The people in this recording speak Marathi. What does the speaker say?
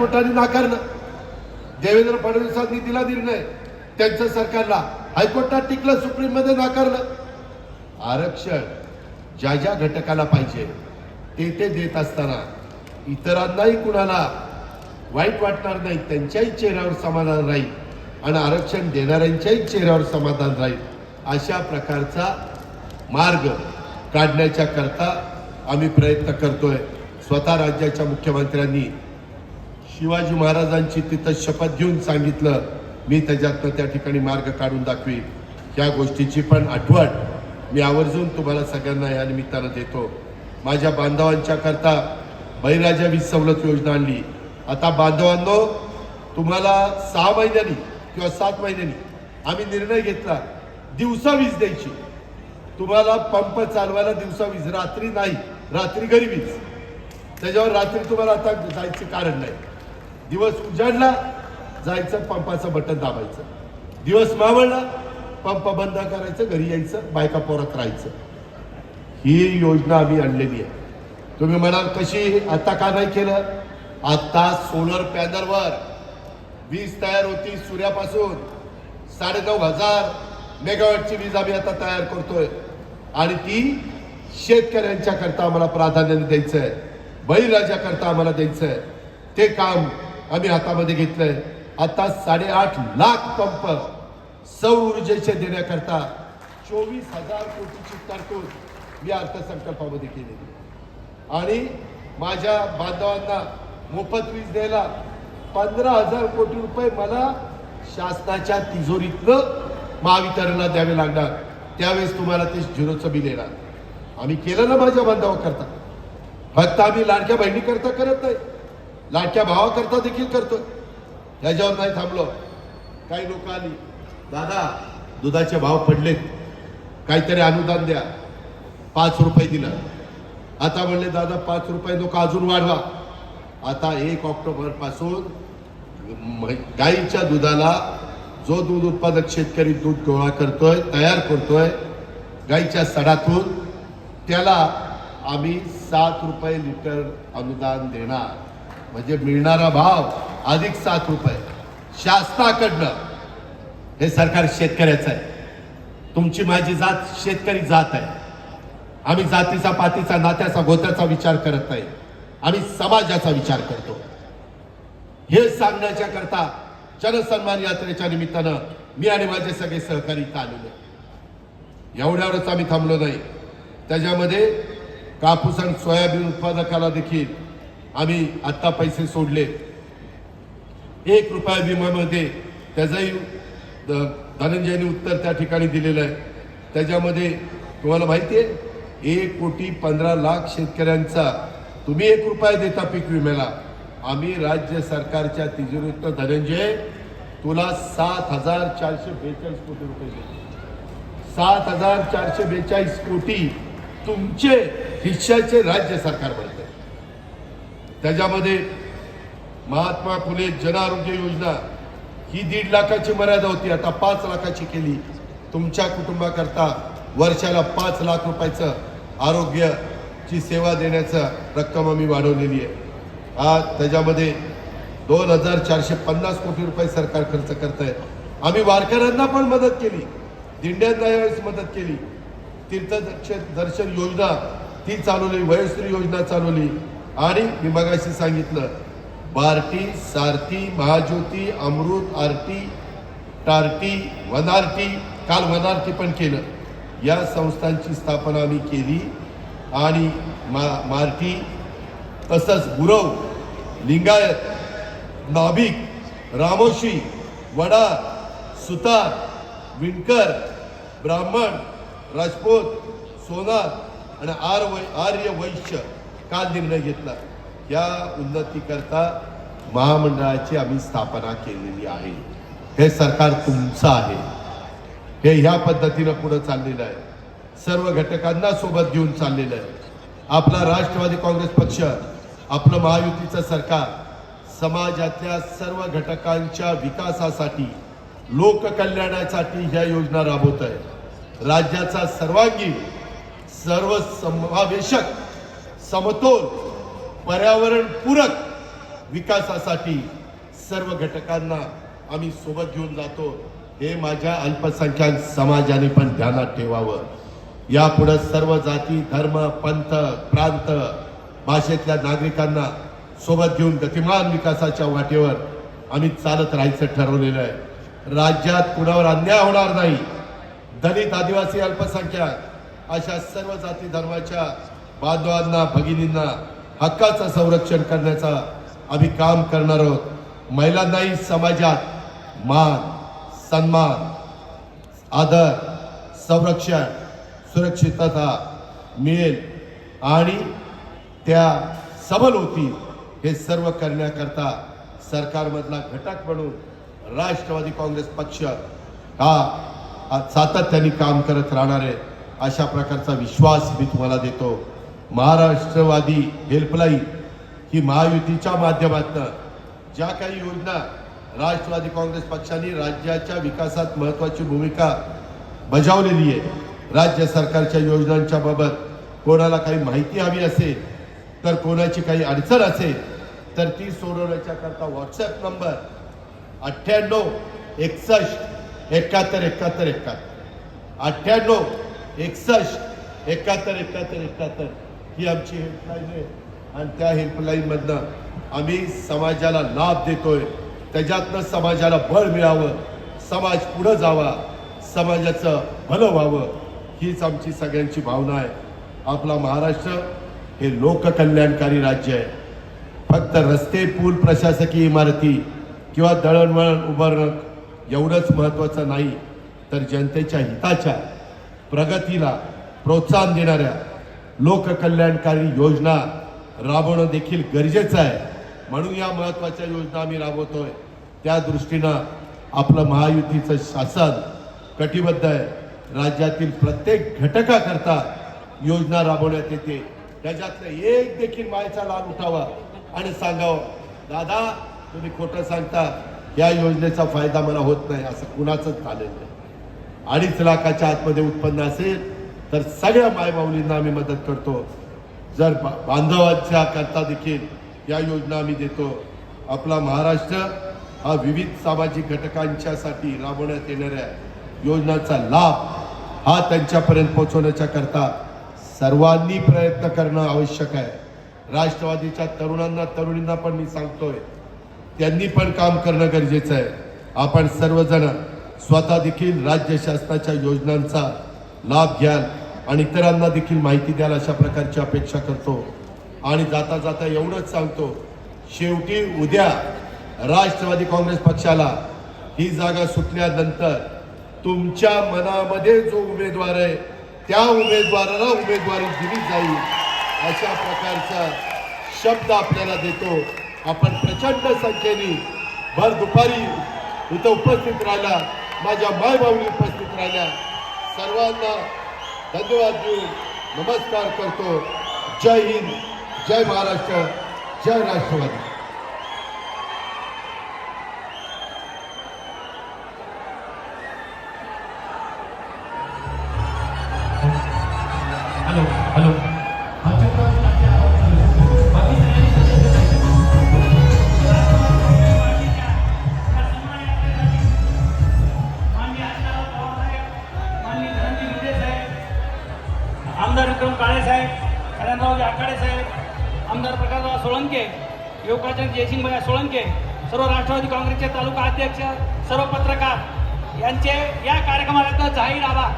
कोर्टाने नाकारलं. देवेंद्र फडणवीसांनी दिला निर्णय. त्यांच्या सरकारला हायकोर्टात टिकलं सुप्रीममध्ये नाकारलं. आरक्षण ज्या ज्या घटकाला पाहिजे ते ते देत असताना इतरांनाही कुणाला वाईट वाटणार नाही त्यांच्याही चेहऱ्यावर समाधान राहील. आणि आरक्षण देणाऱ्यांच्याही चेहऱ्यावर समाधान राहील. अशा प्रकारचा मार्ग काढण्याच्या करता आम्ही प्रयत्न करतोय. स्वतः राज्याच्या मुख्यमंत्र्यांनी शिवाजी महाराजांची तिथं शपथ घेऊन सांगितलं. मी त्याच्यातनं त्या ठिकाणी मार्ग काढून दाखवी. या गोष्टीची पण आठवण मी आवर्जून तुम्हाला सगळ्यांना या निमित्तानं देतो. माझ्या बांधवांच्या करता बळीराजा वीज सवलत योजना आणली. आता बांधवांनो तुम्हाला सहा महिन्यांनी किंवा सात महिन्यांनी आम्ही निर्णय घेतला. दिवसा वीज द्यायची. तुम्हाला पंप चालवायला दिवसा वीज रात्री नाही. रात्री घरी वीज. त्याच्यावर रात्री तुम्हाला आता जायचं कारण नाही. दिवस उजाडला जायचं पंपाचं बटन दाबायचं. दिवस मावळला पंप बंद करायचं घरी यायचं बायका पोरात राहायचं. ही योजना आम्ही आणलेली आहे. तुम्ही म्हणाल कशी? आता का नाही केलं? आता सोलर पॅनलवर वीज तयार होती सूर्यापासून. साडेनऊ हजार मेगावॅटची वीज आम्ही आता तयार करतोय. आणि ती शेतकऱ्यांच्या करता आम्हाला प्राधान्य द्यायचं आहे बळीराजाकरता आम्हाला द्यायचं आहे ते काम आम्ही हातामध्ये घेतलंय. आता साडेआठ लाख पंप सौर ऊर्जेचे देण्याकरता चोवीस हजार कोटीची तरतूद मी अर्थसंकल्पामध्ये केलेली आणि माझ्या बांधवांना मोफत वीज द्यायला पंधरा हजार कोटी रुपये मला शासनाच्या तिजोरीतनं महावितरणला द्यावे लागणार. त्यावेळेस तुम्हाला ते झिरोचं बिल येणार. आम्ही केलं ना माझ्या बांधवाकरता. फक्त आम्ही लाडक्या बहिणीकरता करत नाही. लाडक्या भावाकरता देखील करतोय. त्याच्यावर नाही थांबलो. काही लोक आली दादा दुधाचे भाव पडलेत. काहीतरी अनुदान द्या. पाच रुपये दिलं. आता म्हणले दादा पाच रुपये लोक अजून वाढवा. आता एक ऑक्टोबरपासून गाईच्या दुधाला जो दूध उत्पादक शेतकरी दूध गोळा करतोय तयार करतोय गाईच्या सडातून त्याला आम्ही सात रुपये लिटर अनुदान देणार. म्हणजे मिळणारा भाव अधिक सात रुपये. शासनाकडनं हे सरकार शेतकऱ्याचं आहे. तुमची माझी जात शेतकरी जात आहे. आम्ही जातीचा पातीचा नात्याचा गोत्याचा विचार करत नाही. आम्ही समाजाचा विचार करतो. हे सांगण्याच्या करता जनसन्मान यात्रेच्या निमित्तानं मी आणि माझे सगळे सहकारी इथं आलेले एवढ्यावरच आम्ही थांबलो नाही. त्याच्यामध्ये कापूस आणि सोयाबीन उत्पादकाला देखील आम्ही आत्ता पैसे सोडले. एक रुपया विम्यामध्ये त्याचाही धनंजयने उत्तर त्या ठिकाणी दिलेलं आहे. त्याच्यामध्ये तुम्हाला माहिती आहे एक कोटी पंधरा लाख शेतकऱ्यांचा तुम्ही एक रुपया देता पीक विम्याला. आम्ही राज्य सरकारच्या तिजोरीतनं धनंजय तुला सात हजार चारशे बेचाळीस कोटी रुपये देतो. सात हजार चारशे बेचाळीस कोटी तुमचे हिश्श्याचे राज्य सरकार बनते. त्याच्यामध्ये महात्मा फुले जन आरोग्य योजना ही दीड लाखाची मर्यादा होती. आता पाच लाखाची केली. तुमच्या कुटुंबाकरता वर्षाला पाच लाख रुपयाचं आरोग्याची सेवा देण्याचं रक्कम आम्ही वाढवलेली आहे. आज त्याच्यामध्ये दोन हजार चारशे पन्नास कोटी रुपये सरकार खर्च करत आहे आम्ही वारकऱ्यांना पण मदत केली. दिंड्यांना यावेळेस मदत केली. तीर्थ दर्शन योजना ती चालवली. वयश्री योजना चालवली. आणि मी मगाशी सांगितलं बार्टी सारथी महाज्योती अमृत आरती टारटी वनारटी काल वनारटी पण केलं. या संस्थांची स्थापना आम्ही केली आणि मा मारटी तसंच गुरव लिंगायत नाभिक रामोशी वडा सुतार विणकर ब्राह्मण राजपूत सोनार आणि आर वै आर्य वैश्य काल निर्णय घेतला. या उन्नतीकरता महामंडळाची आम्ही स्थापना केलेली आहे. हे सरकार तुमचं आहे. हे ह्या पद्धतीनं पुढं चाललेलं आहे. सर्व घटकांना सोबत घेऊन चाललेलं आहे. आपला राष्ट्रवादी काँग्रेस पक्ष आपलं महायुतीचं सरकार समाजातल्या सर्व घटकांच्या विकासासाठी लोककल्याणासाठी ह्या योजना राबवत आहे राज्याचा सर्वांगीण सर्व समावेशक समतोल पर्यावरण पूरक विकासासाठी सर्व घटकांना आम्ही सोबत घेऊन जातो. हे माझ्या अल्पसंख्याक समाजाने पण ध्यानात ठेवावं. यापुढे सर्व जाती धर्म पंथ प्रांत भाषेतल्या नागरिकांना सोबत घेऊन गतिमान विकासाच्या वाटेवर आम्ही चालत राहायचं ठरवलेलं आहे. राज्यात कुणावर अन्याय होणार नाही. दलित आदिवासी अल्पसंख्याक अशा सर्व जाती धर्माच्या बांधवांना भगिनींना हक्काचं संरक्षण करण्याचा आम्ही काम करणार आहोत. महिलांनाही समाजात मान सन्मान आदर संरक्षण सुरक्षितता मिळेल. आणि त्या सबल होतील हे सर्व करण्याकरता सरकारमधला घटक म्हणून राष्ट्रवादी काँग्रेस पक्ष हा सातत्याने काम करत राहणार आहे. अशा प्रकारचा विश्वास मी तुम्हाला देतो. महाराष्ट्रवादी हेल्पलाईन ही महायुतीच्या माध्यमातून ज्या काही योजना राष्ट्रवादी काँग्रेस पक्षाने राज्याच्या विकासात महत्वाची भूमिका बजावलेली आहे राज्य सरकारच्या योजनांच्या बाबत कोणाला काही माहिती हवी असेल तर कोणाची काही अडचण असेल तर ती सोडवण्याच्याकरता व्हॉट्सअप नंबर अठ्ठ्याण्णव एकसष्ट एकाहत्तर एकाहत्तर एकाहत्तर. अठ्ठ्याण्णव एकसष्ट एकाहत्तर एकाहत्तर एकाहत्तर. ही आमची हेल्पलाईन आहे. आणि त्या हेल्पलाईनमधनं आम्ही समाजाला लाभ देतोय. त्याच्यातनं समाजाला बळ मिळावं. समाज पुढं जावा. समाजाचं भलं व्हावं. हीच आमची सगळ्यांची भावना आहे. आपला महाराष्ट्र हे लोककल्याणकारी राज्य आहे. फक्त रस्ते पूल प्रशासकीय इमारती किंवा दळणवळण उभारणं एवढंच महत्त्वाचं नाही. तर जनतेच्या हिताच्या प्रगतीला प्रोत्साहन देणाऱ्या लोककल्याणकारी योजना राबवणं देखील गरजेचं आहे. म्हणून या महत्त्वाच्या योजना आम्ही राबवतोय. त्या दृष्टीनं आपलं महायुतीचं शासन कटिबद्ध आहे. राज्यातील प्रत्येक घटकाकरता योजना राबवण्यात येते. त्याच्यातलं एक देखील मायचा लाभ उठावा आणि सांगावं दादा तुम्ही खोटं सांगता. या योजनेचा फायदा मला होत नाही. असं कुणाचंच झालेलं नाही. अडीच लाखाच्या आतमध्ये उत्पन्न असेल तर सगळ्या मायमाऊलींना आम्ही मदत करतो. जर बांधवाच्या बांधवांच्या करता देखील या योजना आम्ही देतो. आपला महाराष्ट्र हा विविध सामाजिक घटकांच्यासाठी राबवण्यात येणाऱ्या योजनांचा लाभ हा त्यांच्यापर्यंत पोहोचवण्याच्या करता सर्वांनी प्रयत्न करणं आवश्यक आहे. राष्ट्रवादीच्या तरुणांना तरुणींना पण मी सांगतोय त्यांनी पण काम करणं गरजेचं आहे. आपण सर्वजण स्वतः देखील राज्य शासनाच्या योजनांचा लाभ घ्याल. आणि इतरांना देखील माहिती द्याल अशा प्रकारची अपेक्षा करतो. आणि जाता जाता एवढंच सांगतो शेवटी उद्या राष्ट्रवादी काँग्रेस पक्षाला ही जागा सुटल्यानंतर तुमच्या मनामध्ये जो उमेदवार आहे त्या उमेदवाराला उमेदवारी दिली जाईल अशा प्रकारचा शब्द आपल्याला देतो. आपण प्रचंड संख्येने भर दुपारी इथं उपस्थित राहिला माझ्या मायबावली उपस्थित राहिल्या. सर्वांना धन्यवाद देऊन नमस्कार करतो। जय हिंद जय महाराष्ट्र जय राष्ट्रवादी। आमदार विक्रम काळे साहेब कल्याणरावजी आखाडे साहेब आमदार प्रकाशराव सोळंके युवकाचे जयसिंगभाई सोळंके सर्व राष्ट्रवादी काँग्रेसचे तालुका अध्यक्ष सर्व पत्रकार यांचे या कार्यक्रमाला जाहीर आभार.